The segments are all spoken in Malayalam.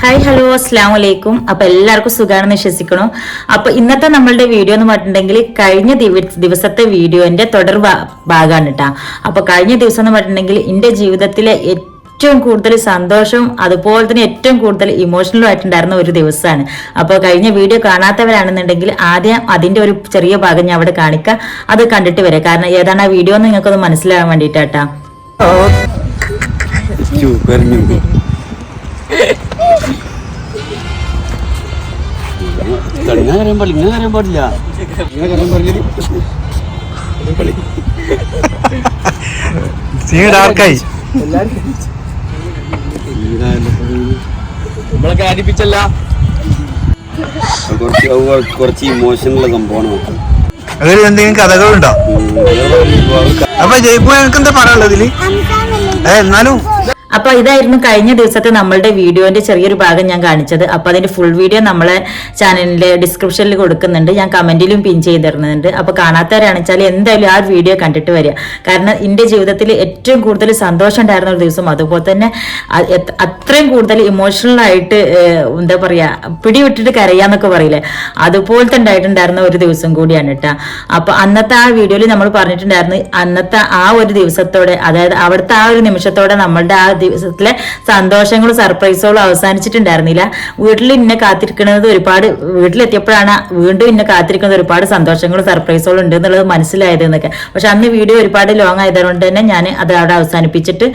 ഹായ് ഹലോ അസ്സാം വലൈക്കും അപ്പൊ എല്ലാവർക്കും സുഖാണെന്ന് വിശ്വസിക്കണോ അപ്പൊ ഇന്നത്തെ നമ്മളുടെ വീഡിയോ എന്ന് പറഞ്ഞിട്ടുണ്ടെങ്കിൽ കഴിഞ്ഞ ദിവസത്തെ ദിവസത്തെ വീഡിയോന്റെ തുടർ ഭാ- ഭാഗമാണ് കേട്ടാ അപ്പൊ കഴിഞ്ഞ ദിവസം എന്ന് പറഞ്ഞിട്ടുണ്ടെങ്കിൽ എന്റെ ജീവിതത്തിലെ ഏറ്റവും കൂടുതൽ സന്തോഷവും അതുപോലെ തന്നെ ഏറ്റവും കൂടുതൽ ഇമോഷണലും ആയിട്ടുണ്ടായിരുന്ന ഒരു ദിവസമാണ് അപ്പോൾ കഴിഞ്ഞ വീഡിയോ കാണാത്തവരാണെന്നുണ്ടെങ്കിൽ ആദ്യം അതിന്റെ ഒരു ചെറിയ ഭാഗം ഞാൻ അവിടെ കാണിക്കാം. അത് കണ്ടിട്ട് വരാം. കാരണം ഏതാണ് ആ വീഡിയോ എന്ന് നിങ്ങൾക്കൊന്ന് മനസ്സിലാവാൻ വേണ്ടിയിട്ടാട്ടാ പറഞ്ഞു ഇങ്ങനെ കരയാൻ പാടില്ല ഇങ്ങനെ കരയാൻ പാടില്ല. ഇങ്ങനെ കരയാൻ പാടില്ല. ഡാർക്കായി നമ്മളൊക്കെ ആരിപ്പിച്ചല്ല കുറച്ച് ഇമോഷനുള്ള സംഭവമാണ്. അതിൽ എന്തെങ്കിലും കഥകളുണ്ടോ? അപ്പൊ ജയ്പൂർ എനിക്ക് എന്താ പറയാനുള്ളത് ഇതിൽ? ഏ എന്നാലും അപ്പൊ ഇതായിരുന്നു കഴിഞ്ഞ ദിവസത്തെ നമ്മളുടെ വീഡിയോന്റെ ചെറിയൊരു ഭാഗം ഞാൻ കാണിച്ചത്. അപ്പൊ അതിന്റെ ഫുൾ വീഡിയോ നമ്മളെ ചാനലിന്റെ ഡിസ്ക്രിപ്ഷനിൽ കൊടുക്കുന്നുണ്ട്. ഞാൻ കമന്റിലും പിൻ ചെയ്ത് തരുന്നുണ്ട് അപ്പൊ കാണാത്തവരാണെന്ന് വെച്ചാൽ എന്തായാലും ആ വീഡിയോ കണ്ടിട്ട് വരിക. കാരണം എന്റെ ജീവിതത്തിൽ ഏറ്റവും കൂടുതൽ സന്തോഷം ഉണ്ടായിരുന്ന ഒരു ദിവസം അതുപോലെ തന്നെ അത്രയും കൂടുതൽ ഇമോഷണൽ ആയിട്ട് എന്താ പറയാ പിടിവിട്ടിട്ട് കരയാന്നൊക്കെ പറയില്ലേ? അതുപോലത്തെ ഉണ്ടായിട്ടുണ്ടായിരുന്ന ഒരു ദിവസം കൂടിയാണ് കേട്ടോ. അപ്പൊ അന്നത്തെ ആ വീഡിയോയിൽ നമ്മൾ പറഞ്ഞിട്ടുണ്ടായിരുന്നു അന്നത്തെ ആ ഒരു ദിവസത്തോടെ അതായത് അവിടുത്തെ ആ ഒരു നിമിഷത്തോടെ നമ്മളുടെ ആ ദിവസത്തിലെ സന്തോഷങ്ങളും സർപ്രൈസുകളും അവസാനിച്ചിട്ടുണ്ടായിരുന്നില്ല. വീട്ടിൽ ഇന്നെ കാത്തിരിക്കുന്നത് ഒരുപാട് വീട്ടിലെത്തിയപ്പോഴാണ് വീണ്ടും ഇന്നെ കാത്തിരിക്കുന്നത് ഒരുപാട് സന്തോഷങ്ങളും സർപ്രൈസുകളും ഉണ്ട് എന്നുള്ളത് മനസ്സിലായത് എന്നൊക്കെ. പക്ഷെ അന്ന് വീഡിയോ ഒരുപാട് ലോങ് ആയതുകൊണ്ട് തന്നെ ഞാൻ അത് അവിടെ അവസാനിപ്പിച്ചിട്ട്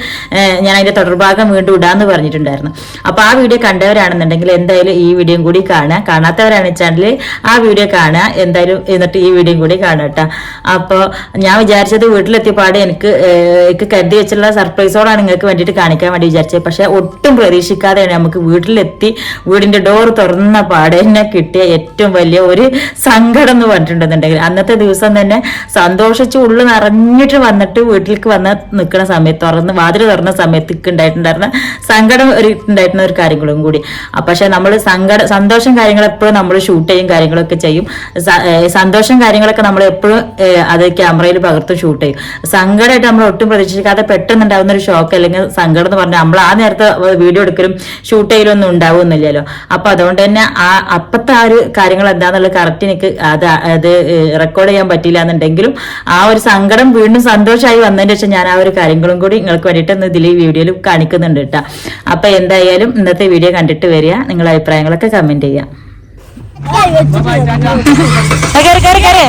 ഞാൻ അതിന്റെ തുടർഭാഗം വീണ്ടും ഇടാന്ന് പറഞ്ഞിട്ടുണ്ടായിരുന്നു. അപ്പൊ ആ വീഡിയോ കണ്ടവരാണെന്നുണ്ടെങ്കിൽ എന്തായാലും ഈ വീഡിയോ കൂടി കാണുക. കാണാത്തവരാണ് ചാനൽ ആ വീഡിയോ കാണുക. എന്തായാലും എന്നിട്ട് ഈ വീഡിയോ കൂടി കാണുക കേട്ടോ. അപ്പോൾ ഞാൻ വിചാരിച്ചത് വീട്ടിലെത്തിയപാട് എനിക്ക് എനിക്ക് കരുതി വെച്ചുള്ള സർപ്രൈസോടാണ് നിങ്ങൾക്ക് വേണ്ടിയിട്ട് കാണിക്കാൻ വേണ്ടി വിചാരിച്ചത്. പക്ഷെ ഒട്ടും പ്രതീക്ഷിക്കാതെയാണ് നമുക്ക് വീട്ടിലെത്തി വീടിന്റെ ഡോർ തുറന്ന പാടെ തന്നെ കിട്ടിയ ഏറ്റവും വലിയ ഒരു സങ്കടം എന്ന് പറഞ്ഞിട്ടുണ്ടെന്നുണ്ടെങ്കിൽ. അന്നത്തെ ദിവസം തന്നെ സന്തോഷിച്ച് ഉള്ളു നിറഞ്ഞിട്ട് വന്നിട്ട് വീട്ടിലേക്ക് വന്ന് നിൽക്കുന്ന സമയത്ത് തുറന്ന് വാതിൽ തുറന്ന സമയത്ത് ഉണ്ടായിട്ടുണ്ടായിരുന്ന സങ്കടം ഒരു ഉണ്ടായിരുന്ന ഒരു കാര്യങ്ങളും കൂടി. പക്ഷെ നമ്മൾ സങ്കട സന്തോഷം കാര്യങ്ങൾ എപ്പോഴും നമ്മൾ ഷൂട്ട് ചെയ്യും കാര്യങ്ങളൊക്കെ ചെയ്യും. സന്തോഷം കാര്യങ്ങളൊക്കെ നമ്മൾ എപ്പോഴും അത് ക്യാമറയിൽ പകർത്ത് ഷൂട്ട് ചെയ്യും. സങ്കടമായിട്ട് നമ്മൾ ഒട്ടും പ്രതീക്ഷിക്കാതെ പെട്ടെന്നുണ്ടാവുന്ന ഒരു ഷോക്ക് അല്ലെങ്കിൽ സങ്കടം എന്ന് പറഞ്ഞാൽ നമ്മൾ ആ നേരത്തെ വീഡിയോ എടുക്കലും ഷൂട്ട് ചെയ്യലൊന്നും ഉണ്ടാവുന്നില്ലല്ലോ. അപ്പൊ അതുകൊണ്ട് തന്നെ ആ അപ്പത്തെ ആ ഒരു കാര്യങ്ങൾ എന്താന്നുള്ള കറക്റ്റ് എനിക്ക് അത് അത് റെക്കോർഡ് ചെയ്യാൻ പറ്റില്ല എന്നുണ്ടെങ്കിലും ആ ഒരു സങ്കടം വീണ്ടും സന്തോഷമായി വന്നതിന് ശേഷം ഞാൻ ആ ഒരു കാര്യങ്ങളും കൂടി നിങ്ങൾക്ക് വേണ്ടിയിട്ട് ഇന്ന് ഇതിൽ ഈ വീഡിയോയിൽ കാണിക്കുന്നുണ്ട് കേട്ടോ അപ്പൊ എന്തായാലും ഇന്നത്തെ വീഡിയോ കണ്ടിട്ട് വരിക. നിങ്ങളുടെ അഭിപ്രായങ്ങളൊക്കെ കമന്റ് ചെയ്യാം. കേറി കേറി കേറി.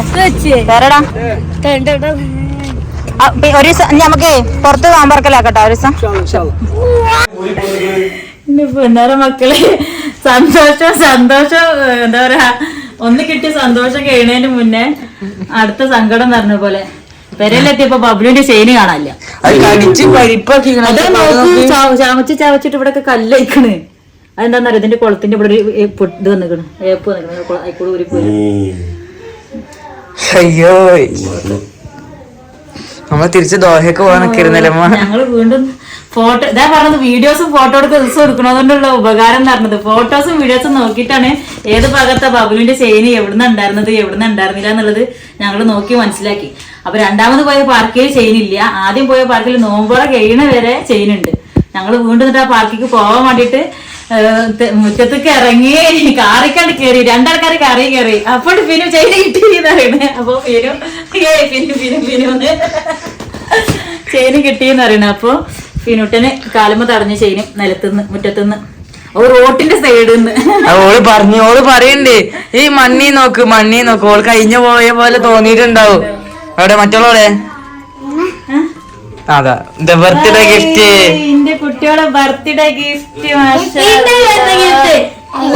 കേറടാ. ആ, പി- ഒരു ദിവസം നമുക്ക് പുറത്ത് താമ്പറക്കലാക്കട്ടോ ഒരു ദിവസം. മക്കളെ സന്തോഷം സന്തോഷം എന്താ പറയാ ഒന്ന് കിട്ടിയ സന്തോഷം കഴിയുന്നതിന് മുന്നേ അടുത്ത സങ്കടം പറഞ്ഞ പോലെ. പെരയിലെത്തിയപ്പോ ബബ്ലുവിന്റെ ചെയിന് കാണാല്ല ചവച്ച് ചവച്ചിട്ട് ഇവിടെ കല്ലയിക്കണ് അതെന്താന്നറിയോ? ഇതിന്റെ കുളത്തിന്റെ ഇവിടെ ഒരു ഇത് വന്നിക്കണ്. ഏപ്പ് വന്നിക്കണ്. അയക്കൂടെ ഒരു അയ്യോ നമ്മ തിരിച്ച് ദോഹയ്ക്ക് പോകാൻ നിൽക്കിരുന്നല്ലേ ഞങ്ങൾ വീണ്ടും ഫോട്ടോ ഇതാ പറഞ്ഞത് വീഡിയോസും ഫോട്ടോ എടുത്ത് ദിവസം എടുക്കണതുകൊണ്ടുള്ള ഉപകാരം എന്ന് പറഞ്ഞത്. ഫോട്ടോസും വീഡിയോസും നോക്കിയിട്ടാണ് ഏത് ഭാഗത്താ ബാബുവിന്റെ ചെയിന് എവിടുന്ന് ഉണ്ടായിരുന്നത് എവിടുന്ന് ഉണ്ടായിരുന്നില്ല എന്നുള്ളത് ഞങ്ങൾ നോക്കി മനസ്സിലാക്കി. അപ്പൊ രണ്ടാമത് പോയ പാർക്കിൽ ചെയിൻ ഇല്ല. ആദ്യം പോയ പാർക്കിൽ നോമ്പോടെ കഴിയണ വരെ ചെയിൻ ഉണ്ട്. ഞങ്ങൾ വീണ്ടും ആ പാർക്കിക്ക് പോകാൻ വേണ്ടിയിട്ട് മുറ്റത്തേക്ക് ഇറങ്ങി കാറിക്കണ്ട് കയറി രണ്ടാൾക്കാർ കറി കയറി അപ്പോൾ പിന്നെ ചെയ്ത് കിട്ടി എന്നറിയണേ അപ്പൊ ഫിനു ഏയ് പിന്നു പിന്നു പിന്നു ചെയിന് കിട്ടിയെന്ന് അറിയണ അപ്പൊ ഫിനുട്ടന് കാലുമ്പ തടഞ്ഞ ചെയിനും നിലത്തുനിന്ന് മുറ്റത്തുനിന്ന്. റോട്ടിന്റെ സൈഡിൽ നിന്ന് ഓൾ പറഞ്ഞു ഓൾ പറയണ്ടേ. ഈ മണ്ണി നോക്ക് മണ്ണി നോക്ക്. ഓൾ കഴിഞ്ഞു പോയ പോലെ തോന്നിയിട്ടുണ്ടാവും. അവിടെ മറ്റുള്ളവടെ അതാ. ബർത്ത്ഡേ ഗിഫ്റ്റ് എന്റെ കുട്ടികളെ ബർത്ത്ഡേ ഗിഫ്റ്റ്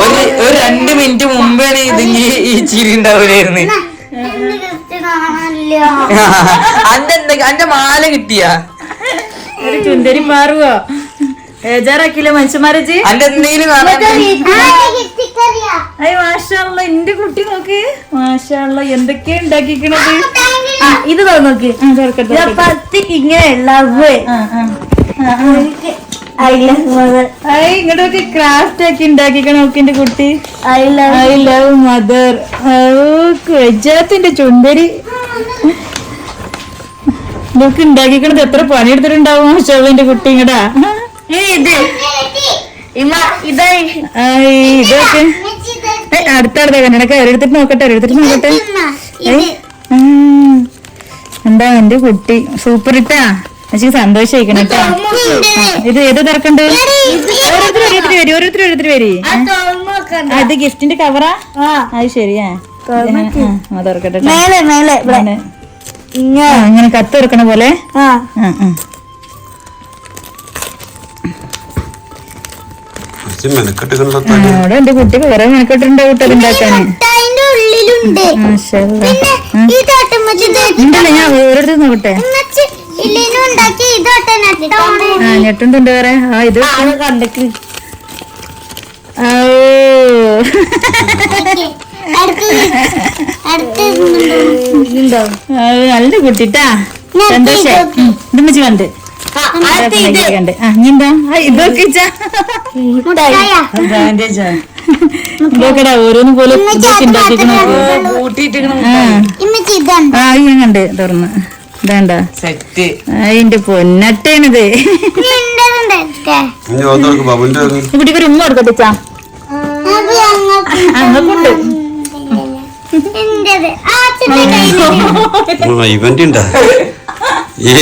ഒരു ഒരു രണ്ട് മിനിറ്റ് മുമ്പാണ് ഇതിങ്ങി ഈ ചിരി ഉണ്ടാവില്ലായിരുന്നു അന്റെ എന്തൊക്കെ അന്റെ മാല കിട്ടിയാ? ഒരു ചുന്തരി മാറുവോ? ബേജാറാക്കില്ല മനുഷ്യന്മാരെ അന്റെ എന്തെങ്കിലും അയ്യ മാഷാള്ള എന്റെ കുട്ടി നോക്ക്. മാഷാള്ള എന്തൊക്കെയാ ഉണ്ടാക്കിക്കണത്? ഇത് നോക്ക്. തുറക്കട്ടെ. ഇങ്ങനെ ലവ് ഇങ്ങോട്ടൊക്കെ ക്രാഫ്റ്റ് ആക്കി ഉണ്ടാക്കിക്കണ നോക്ക് എന്റെ കുട്ടി I love I love mother വെജാത്തിന്റെ ചുണ്ടരി ഇതൊക്കെ ഉണ്ടാക്കിക്കണത് എത്ര പണിയെടുത്തിട്ടുണ്ടാവും എന്റെ കുട്ടി ഇങ്ങടാ? ഇത്. ഇതൊക്കെ. അടുത്തടുത്ത കണ്ണടക്ക ഒരിടത്തിട്ട് നോക്കട്ടെ ഒരിടത്തിട്ട് നോക്കട്ടെ. എന്താ എന്റെ കുട്ടി? സൂപ്പർ ഇട്ടാ? എനിക്ക് സന്തോഷിക്കണം കേട്ടോ. ഇത് ഏത് തിരക്കുണ്ട്? ഓരോരുത്തർ ഓരോരുത്തർ വരി ഓരോരുത്തർ ഓരോരുത്തർ വരി. അത് ഇത് ഗിഫ്റ്റിന്റെ കവറാ അത് ശരിയാ തുറക്കട്ടെ. ഇങ്ങനെ. കത്ത് തുറക്കണ പോലെ? അവിടെ എന്റെ കുട്ടി കുറെ മെനക്കെട്ടുണ്ടാവും കേട്ടോ ഉണ്ടല്ലോ ഞാൻ വേറെടുത്ത് നോക്കട്ടെ. ആ ഞെട്ടുണ്ടുണ്ട് വേറെ. ആ ഇത് കണ്ടക്ക്. ആ, ഓ. ആ, നല്ല കുട്ടിട്ടാ. സന്തോഷേ. ഉം, ഇത്. ഉമ്മച്ചി കണ്ട്. കണ്ട് ആ ഇനി എന്താ? ആ, ഇതൊക്കെ ഓരോന്ന് പോലെ ആ. ഞാൻ കണ്ട് തുറന്ന്. ഇതാണ്ട. അതിന്റെ പൊന്നട്ടേണിത്. ഇവിടെ ഒരു ഉമ്മ കൊടുക്കട്ടെ അങ്ങോട്ട് ഇവന്റ് ഉണ്ടാ. ഏ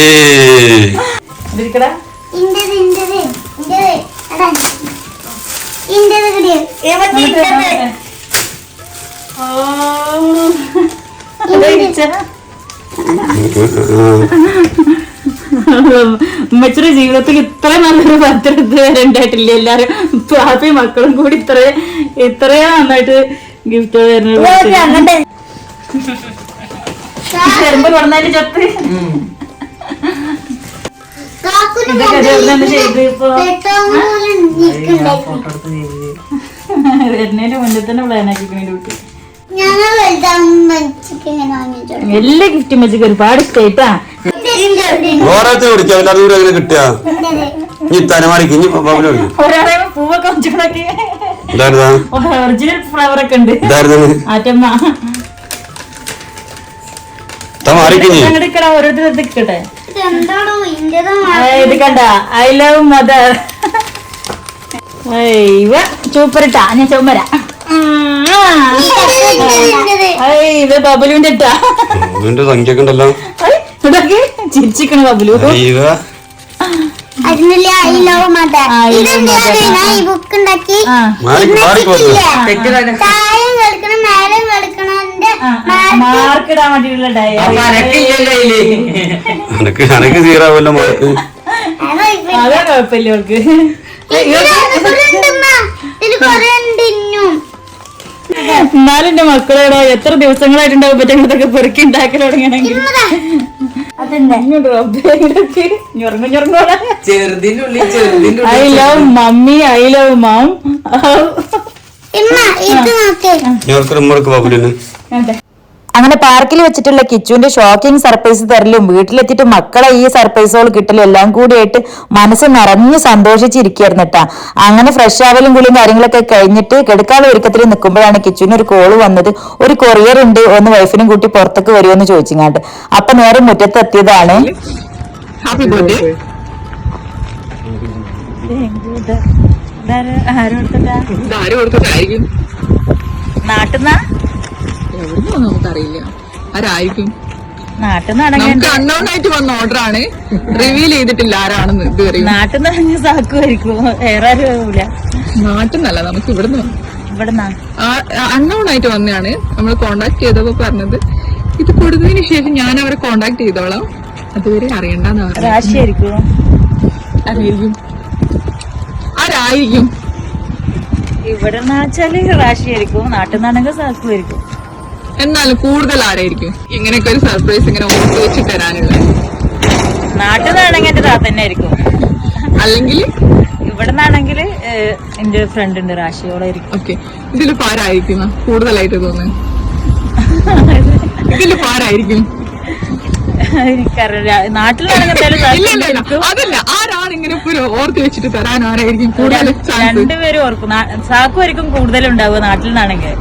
ഉമ്മച്ചിയുടെ ജീവിതത്തിൽ ഇത്ര നല്ലൊരു പത്രം ഇതുവരെ ഉണ്ടായിട്ടില്ല. എല്ലാരും പാപ്പി മക്കളും കൂടി ഇത്ര ഇത്രയും നന്നായിട്ട് ഗിഫ്റ്റ് തരുന്നത്. ചെറുമ്പ് പറഞ്ഞാൽ ചത്ത്. വരുന്നതിന്റെ മുന്നേ തന്നെ ഇങ്ങനെ വാങ്ങിച്ചോ എല്ലാ ഗിഫ്റ്റും വെച്ചിട്ട് ഒരുപാട് ഇഷ്ടായിട്ടാ. ഓരോരുത്തർ വിളിക്കാം എല്ലാവരും ദൂരം എങ്ങനെ കിട്ടുക? ഇനി തലമാടിക്ക് ഇനി ബബുനെ വിളിക്കും. ഒരാളെ പൂവൊക്കെ വെച്ചിട്ടൊക്കെ ഒറിജിനൽ ഫ്ലവർ ഒക്കെ ഉണ്ട്. ആറ്റമ്മ. നിക്കടാ ഓരോരുത്തർ ഇന്റത് ഇത് കണ്ട. ഐ ലവ് മദർ ഇവ ചൂപ്പറിട്ടാ ഞാൻ ചുമര ഇത് ബബലുവിന്റെ ഇട്ടാ. സംഖ്യ ചിരിച്ചിക്കണ ബബലു. എനക്ക് സീറാവല്ലോ മാർക്ക്. അതാ കുഴപ്പമില്ല എന്നാലും എന്റെ മക്കളോടോ എത്ര ദിവസങ്ങളായിട്ടുണ്ടാവും പറ്റങ്ങളൊക്കെ പെറുക്കി ഉണ്ടാക്കൽ തുടങ്ങണമെങ്കിൽ I love mummy I love mom ഞങ്ങൾക്ക് ബബുലിന്. അങ്ങനെ പാർക്കിൽ വെച്ചിട്ടുള്ള കിച്ചുവിന്റെ ഷോക്കിംഗ് സർപ്രൈസ് തരലും വീട്ടിലെത്തിയിട്ട് മക്കളെ ഈ സർപ്രൈസുകൾ കിട്ടലും എല്ലാം കൂടിയായിട്ട് മനസ്സ് നിറഞ്ഞു സന്തോഷിച്ചിരിക്കുകയായിരുന്നു കേട്ടാ അങ്ങനെ ഫ്രഷ് ആവലും കുളിയും കാര്യങ്ങളൊക്കെ കഴിഞ്ഞിട്ട് കെടുക്കാതെ ഒരുക്കത്തിൽ നിൽക്കുമ്പോഴാണ് കിച്ചുവിന് ഒരു കോൾ വന്നത്. ഒരു കൊറിയർ ഉണ്ട് ഒന്ന് വൈഫിനും കൂട്ടി പുറത്തേക്ക് വരുമെന്ന് ചോദിച്ചിങ്ങാണ്ട്. അപ്പൊ നേരെ മുറ്റത്ത് എത്തിയതാണ്. ഹാപ്പി ബർത്ത്ഡേ ആരും കൊടുത്തിട്ടായിരിക്കും? നാട്ടിന്നാ? എവിടുന്നോ നമുക്കറിയില്ല. ആരായിരിക്കും? നമുക്ക് അൺനോൺ ആയിട്ട് വന്ന ഓർഡർ ആണ്. റിവീൽ ചെയ്തിട്ടില്ല ആരാണെന്ന് ഇതുവരെ നാട്ടിന്നാണെങ്കിൽ സാക്കുമായിരിക്കും വേറെ നാട്ടിൽ നിന്നല്ല നമുക്ക് ഇവിടുന്ന് അൺനോൺ ആയിട്ട് വന്നതാണ്. നമ്മൾ കോണ്ടാക്ട് ചെയ്തപ്പോ പറഞ്ഞത് ഇത് കൊടുത്തതിന് ശേഷം ഞാൻ അവരെ കോണ്ടാക്ട് ചെയ്തോളാം. അതുവരെ അറിയണ്ടെന്ന് പറഞ്ഞു രാശിയായിരിക്കും ആരായിരിക്കും? ഇവിടെ നാട്ടിൽ രാശിയായിരിക്കും നാട്ടിൽ നിന്നാണെങ്കിൽ സാക്കുമായിരിക്കും എന്നാലും കൂടുതൽ ആരായിരിക്കും? ഇങ്ങനെയൊക്കെ ഒരു സർപ്രൈസ് ഇങ്ങനെ ഓർത്ത് വെച്ച് തരാനുള്ള. നാട്ടിൽ നിന്നാണെങ്കിൽ എന്റെ താത്ത തന്നെ ആയിരിക്കും. അല്ലെങ്കിൽ? ഇവിടെ നിന്നാണെങ്കിൽ എന്റെ ഫ്രണ്ട് ഉണ്ട് രാശിയോളായിരിക്കും ഓക്കെ ഇതിലിപ്പോ ആരായിരിക്കും കൂടുതലായിട്ട് തോന്നുന്നു. ഇതിലിപ്പോ ആരായിരിക്കും എനിക്കറിയില്ല. നാട്ടിലാണെങ്കിൽ. അതല്ല ആരാണ് ഇങ്ങനെ ഓർത്ത് വെച്ചിട്ട് തരാൻ ആരായിരിക്കും കൂടുതൽ രണ്ടുപേരും ഓർക്കും. സാക്കുമായിരിക്കും കൂടുതലുണ്ടാവുക നാട്ടിൽ നിന്നാണെങ്കിൽ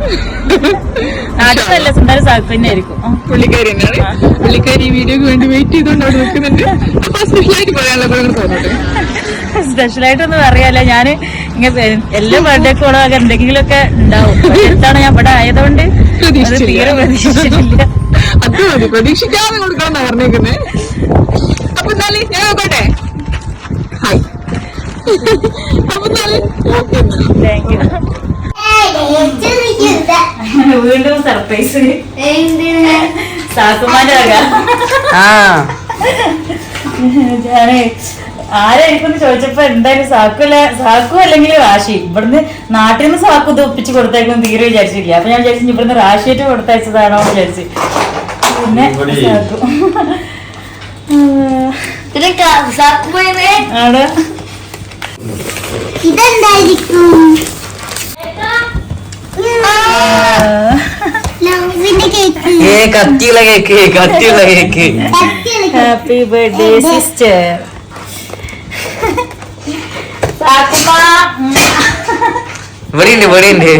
നാട്ടിലല്ല സുന്ദര സാക്കു തന്നെ ആയിരിക്കും. പുള്ളിക്കാരി തന്നെയാണ്. പുള്ളിക്കാരി ഈ വീഡിയോക്ക് വേണ്ടി വെയിറ്റ് ചെയ്തുകൊണ്ട് അവിടെ നിൽക്കുന്നുണ്ട് അപ്പൊ സ്പെഷ്യലായിട്ട് പറയാനുള്ള കൂടെ തോന്നട്ടെ. സ്പെഷ്യലായിട്ടൊന്നും അറിയാലോ ഞാൻ ഇങ്ങനെ എല്ലാ ഒക്കെ എന്തെങ്കിലുമൊക്കെ ഉണ്ടാവും. എന്താണ് ഞാൻ ഇവിടെ ആയതുകൊണ്ട് പ്രതീക്ഷിച്ചില്ല. തീരെ പ്രതീക്ഷിച്ചിട്ടില്ല അത് മതി. പ്രതീക്ഷിക്കാതെ കൊടുക്കണം പറഞ്ഞേക്കുന്നേ അപ്പൊ എന്നാൽ ഞാൻ നോക്കട്ടെ ഹായ് അപ്പൊ എന്നാൽ ഓക്കെ താങ്ക് യു വീണ്ടും സർപ്രൈസ് സാക്കുമാന്റെ വക ആ. ഞാനേ ആരായിരിക്കും ചോദിച്ചപ്പോ എന്തായാലും സാക്കുല്ല സാക്കു അല്ലെങ്കിൽ റാഷി ഇവിടുന്ന് നാട്ടിൽ നിന്ന് സാക്കു ഇത് ഒപ്പിച്ച് കൊടുത്തേക്കും തീരെ വിചാരിച്ചില്ല അപ്പൊ ഞാൻ വിചാരിച്ചു ഇവിടുന്ന് റാഷിയായിട്ട് കൊടുത്തയച്ചതാണോ എന്ന് വിചാരിച്ചു. പിന്നെ ഇവിടെ. സാക്കു. ആണ്. ഇതെന്തായിരിക്കും? ഏ കത്തിയുള്ള കേക്ക് കത്തിയുള്ള കേക്ക്. ഹാപ്പി ബർത്ത്ഡേ സിസ്റ്റർ സാക്കുമാ ഇവിടെ ഉണ്ട് ഇവിടെ ഉണ്ട്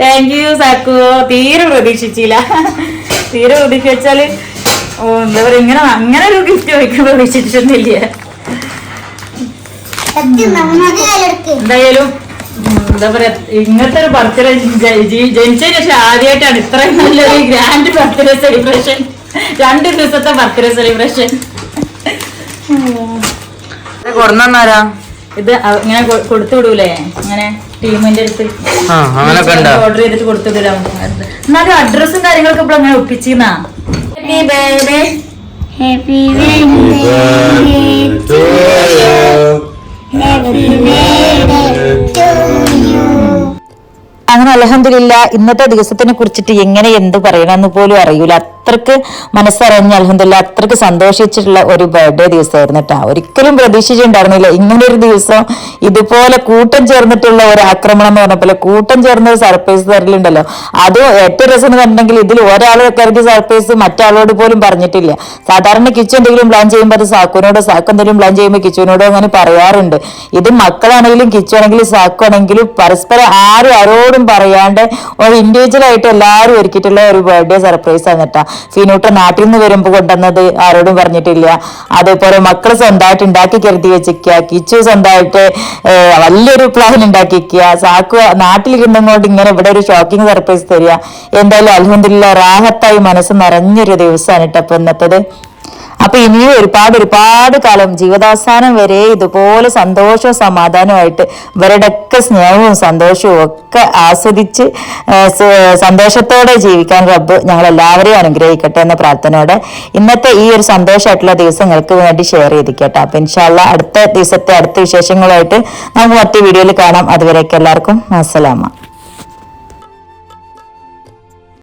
താങ്ക് യു സാക്കു. തീരെ പ്രതീക്ഷിച്ചില്ല. തീരെ പ്രതീക്ഷിച്ചാൽ എന്താ പറയാ ഇങ്ങനെ അങ്ങനെ ഒരു ഗിഫ്റ്റ് വയ്ക്കാൻ പ്രതീക്ഷിച്ചിട്ടൊന്നുമില്ല. എന്തായാലും എന്താ പറയാ ഇങ്ങനത്തെ ഒരു ബർത്ത്ഡേ ജനിച്ചതിന് ശേഷം ആദ്യമായിട്ടാണ് ഇത്രയും നല്ലൊരു ഗ്രാൻഡ് ബർത്ത്ഡേ സെലിബ്രേഷൻ രണ്ട് ദിവസത്തെ ബർത്ത്ഡേ സെലിബ്രേഷൻ ഇത് ഇങ്ങനെ കൊടുത്തു വിടൂലേ ഇങ്ങനെ ടീമിന്റെ അടുത്ത് ഓർഡർ ചെയ്തിട്ട് കൊടുത്തു വിടാം എന്നാലും അഡ്രസ്സും കാര്യങ്ങളൊക്കെ ഇപ്പോൾ അങ്ങനെ ഒപ്പിച്ചിന്നാ. Happy birthday. അങ്ങനെ അലഹമില്ല ഇന്നത്തെ ദിവസത്തിനെ കുറിച്ചിട്ട് എങ്ങനെ എന്ത് പറയണമെന്ന് പോലും അറിയൂല. അത്രയ്ക്ക് മനസ്സറിഞ്ഞ് അലഹമില്ല അത്രയ്ക്ക് സന്തോഷിച്ചിട്ടുള്ള ഒരു ബർത്ത്ഡേ ദിവസമായിരുന്നു കേട്ടോ ഒരിക്കലും പ്രതീക്ഷിച്ചിട്ടുണ്ടായിരുന്നില്ല. ഇങ്ങനെ ഒരു ദിവസം ഇതുപോലെ കൂട്ടം ചേർന്നിട്ടുള്ള ഒരു ആക്രമണം എന്ന് പറഞ്ഞപ്പോൾ കൂട്ടം ചേർന്ന ഒരു സർപ്രൈസ് തരലുണ്ടല്ലോ. അത് ഏറ്റവും രസം എന്ന് പറഞ്ഞിട്ടുണ്ടെങ്കിൽ ഇതിൽ ഒരാൾ കരുതി സർപ്രൈസ് മറ്റാളോട് പോലും പറഞ്ഞിട്ടില്ല. സാധാരണ കിച്ചു എന്തെങ്കിലും പ്ലാൻ ചെയ്യുമ്പോൾ അത് സാക്കുവിനോടോ സാക്ക് എന്തെങ്കിലും പ്ലാൻ ചെയ്യുമ്പോൾ കിച്ചുവിനോടോ അങ്ങനെ പറയാറുണ്ട്. ഇത് മക്കളാണെങ്കിലും കിച്ചു ആണെങ്കിലും സാക്കു ആണെങ്കിലും പരസ്പരം ആരും ആരോടും പറയാണ്ട് ഒരു ഇൻഡിവിജ്വൽ ആയിട്ട് എല്ലാവരും ഒരുക്കിയിട്ടുള്ള ഒരു ബർത്ത്ഡേ സർപ്രൈസ് ആണ് കേട്ടോ ഫിനൂട്ട നാട്ടിൽ നിന്ന് വരുമ്പോൾ കൊണ്ടുവന്നത് ആരോടും പറഞ്ഞിട്ടില്ല. അതേപോലെ മക്കൾ സ്വന്തമായിട്ട് ഉണ്ടാക്കി കരുതി വെച്ചിരിക്കുക. കിച്ചു സ്വന്തമായിട്ട് വലിയൊരു പ്ലാൻ ഉണ്ടാക്കിക്കുക സാക്കു നാട്ടിലിരുന്നും കൊണ്ട് ഇങ്ങനെ ഇവിടെ ഒരു ഷോക്കിംഗ് സർപ്രൈസ് തരിക. എന്തായാലും അലഹമില്ല റാഹത്തായി മനസ്സ് നിറഞ്ഞൊരു ദിവസമാണ് കേട്ടോ ഇന്നത്തത്. അപ്പൊ ഇനിയും ഒരുപാട് ഒരുപാട് കാലം ജീവിതാവസാനം വരെ ഇതുപോലെ സന്തോഷവും സമാധാനവുമായിട്ട് ഇവരുടെയൊക്കെ സ്നേഹവും സന്തോഷവും ഒക്കെ ആസ്വദിച്ച് സന്തോഷത്തോടെ ജീവിക്കാൻ റബ്ബ് ഞങ്ങൾ എല്ലാവരെയും അനുഗ്രഹിക്കട്ടെ എന്ന പ്രാർത്ഥനയോടെ ഇന്നത്തെ ഈ ഒരു സന്തോഷമായിട്ടുള്ള ദിവസങ്ങൾക്ക് വേണ്ടി ഷെയർ ചെയ്തിക്കട്ടെ അപ്പൊ ഇൻഷാല്ല അടുത്ത ദിവസത്തെ അടുത്ത വിശേഷങ്ങളുമായിട്ട് നമുക്ക് മറ്റു വീഡിയോയിൽ കാണാം. അതുവരേക്ക് എല്ലാവർക്കും അസ്സലാമ